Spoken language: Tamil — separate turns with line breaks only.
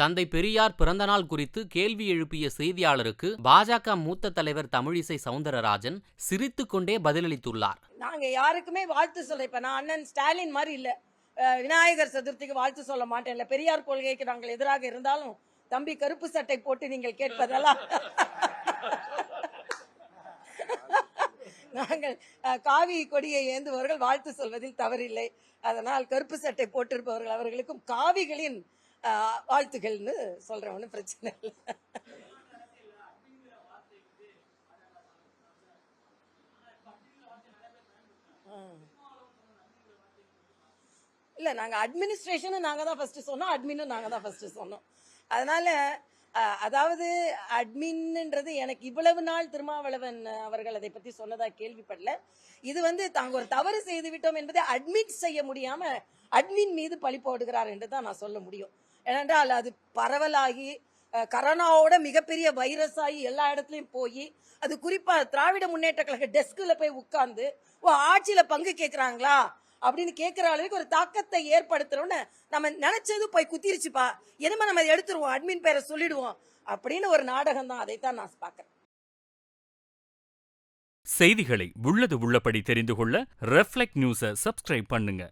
தந்தை பெரியார் பிறந்தநாள் குறித்து கேள்வி எழுப்பிய செய்தியாளருக்கு பாஜக மூத்த தலைவர் தமிழிசை சவுந்தரராஜன் சிரித்துக்கொண்டே பதிலளித்துள்ளார்.
நாங்க யாருக்குமே வாழ்த்து சொல்ல இப்ப நான் அண்ணன் ஸ்டாலின் மாதிரி இல்ல. விநாயகர் சதுர்த்திக்கு வாழ்த்து சொல்ல மாட்டேன். இல்ல பெரியார் கொள்கைக்கு நாங்கள் எதிராக இருந்தாலும் தம்பி கருப்பு சட்டை போட்டு நீங்கள் கேட்பதெல்லாம். நாங்கள் காவி கொடியை ஏந்துபவர்கள் வாழ்த்து சொல்வதில் தவறில்லை. அதனால் கருப்பு சட்டை போட்டிருப்பவர்கள் அவர்களுக்கும் காவிகளின் அஹ், வாழ்த்துகள்னு சொல்றேன் ஒன்றும் பிரச்சனை இல்லை. இல்ல நாங்க அட்மினிஸ்ட்ரேஷனும் நாங்க தான் ஃபர்ஸ்ட் சொன்னோம் அட்மினும் நாங்க தான் ஃபர்ஸ்ட் சொன்னோம். அதனால அதாவது அட்மின்ன்றது எனக்கு இவ்வளவு நாள் திருமாவளவன் அவர்கள் அதை பத்தி சொன்னதா கேள்விப்படல. இது வந்து தாங்க ஒரு தவறு செய்து விட்டோம் என்பதை அட்மிட் செய்ய முடியாம அட்மின் மீது பழி போடுகிறார் என்று தான் நான் சொல்ல முடியும். ஏனென்றால் அது பரவலாகி கரோனாவோட மிகப்பெரிய வைரஸ் ஆகி எல்லா இடத்துலையும் போய் அது குறிப்பா திராவிட முன்னேற்ற கழக டெஸ்க்ல போய் உட்கார்ந்து ஓ ஆட்சியில பங்கு கேட்கிறாங்களா? அப்படின்னு கேட்குற அளவுக்கு ஒரு தாக்கத்தை ஏற்படுத்துறோம்னு நம்ம நினைச்சது போய் குத்திருச்சுப்பா. எதுமே நம்ம எடுத்துருவோம்? அட்மின் பேரை சொல்லிடுவோம். அப்படின்னு ஒரு நாடகம் தான் அதைத்தான் நான் பார்க்குறேன்.
செய்திகளை உள்ளது உள்ளபடி தெரிந்து கொள்ள ரெஃப்ளெக்ட் நியூஸை சப்ஸ்கிரைப் பண்ணுங்க.